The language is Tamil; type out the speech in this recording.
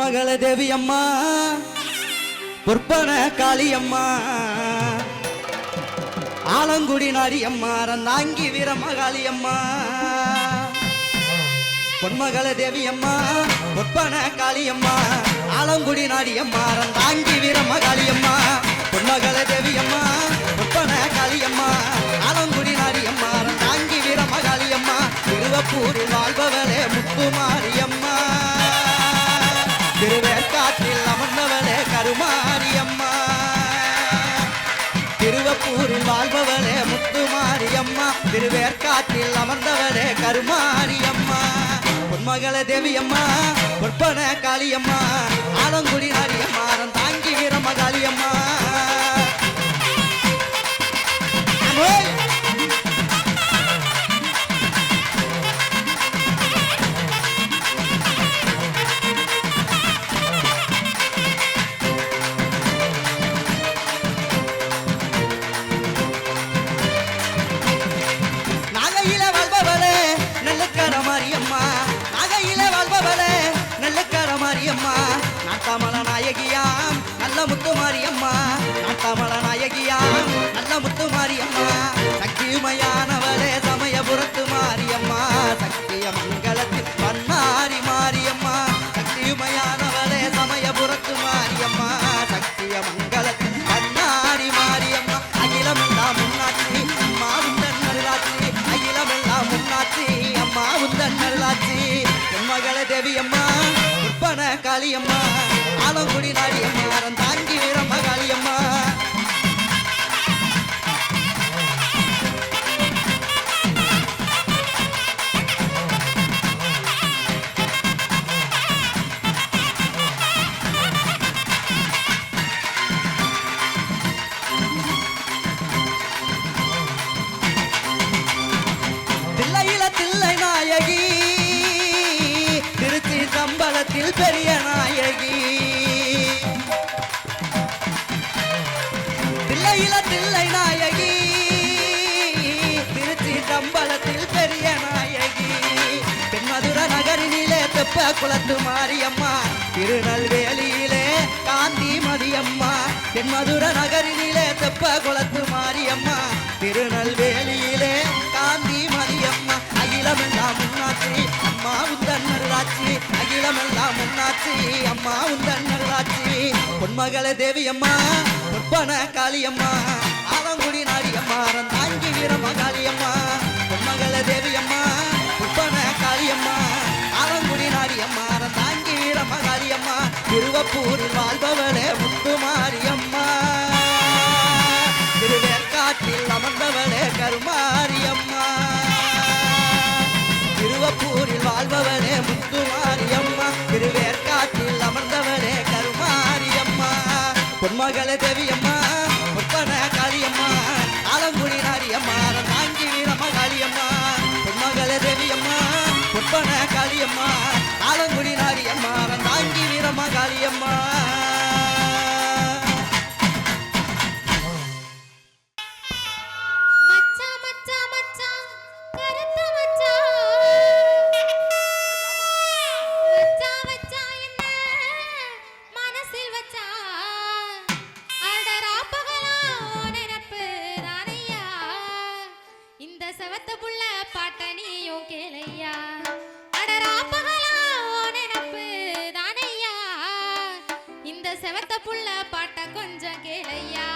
மகள தேவி அம்மா பொற்பன காளியம்மா ஆலங்குடி நாடியம்மா ரந்தாங்கி வீரமகாளியம்மா பொன்மகள தேவி அம்மா பொற்பன காளியம்மா ஆலங்குடி நாடியம்மா ரந்தாங்கி வீரமகாளியம்மா பொன்மகள தேவி அம்மா பொற்பன காளியம்மா. பீடத்தில் அமர்ந்தவரே கருமாரி அம்மா. பொன்மகள தேவி அம்மா பொற்பன காளியம்மா ஆலங்குடி நாரியம்மா தாங்கி வீரம காளியம்மா முத்து மாரியம்மா நாட்டாமல நாயகியாம் நல்ல முத்து மாரியம்மா சக்திமயானவளே சமயபுரத்து மாரியம்மா சக்திய மங்களத்தில் பன்னாரி மாரியம்மா சக்திமயானவளே சமயபுரத்து மாரியம்மா சக்திய மங்களத்தில் பன்னாரி மாரியம்மா. அகிலமெல்லாம் முன்னாட்சி அம்மா உந்தன் அருளாட்சி அகிலமெல்லாம் முன்னாட்சி அம்மா உந்தன் அருளாட்சி மகள தேவியம்மா உற்பன காளியம்மா ஆலங்குடி நாய் சம்பளத்தில் பெரிய நாயகி. பிள்ளையில தில்லை நாயகி. திருச்சி சம்பளத்தில் பெரிய நாயகி. தென்மதுர நகரினிலே தெப்ப குளத்து மாரியம்மா. திருநெல்வேலியிலே காந்தி மதியம்மா. தென்மதுர நகரினிலே தெப்ப குளத்து மாரியம்மா. திருநெல்வேலியிலே காந்தி மதியம்மா. அகிலமெல்லாம் முன்னாட்சி நல்லாச்சி அம்மா உந்தன் நல்லாட்சி பொன்மகள தேவியம்மா பொற்பன காளியம்மா. ஆலங்குடி நாடியம்மா தாங்கி வீரம்மா காளியம்மா பொன்மகள தேவியம்மா பொற்பன காளியம்மா. ஆலங்குடி நாடியம்மா தாங்கி வீரம்மா காளியம்மா திருவப்பூரில் வாழ்பவளே முத்துமாரியம்மா. திருவேற்காட்டில் அமர்ந்தவளே கருமாரியம்மா. திருவப்பூரில் வாழ்பவளே முத்து காளியம்மா புள்ள பாட்ட கொஞ்சம் கேளையா?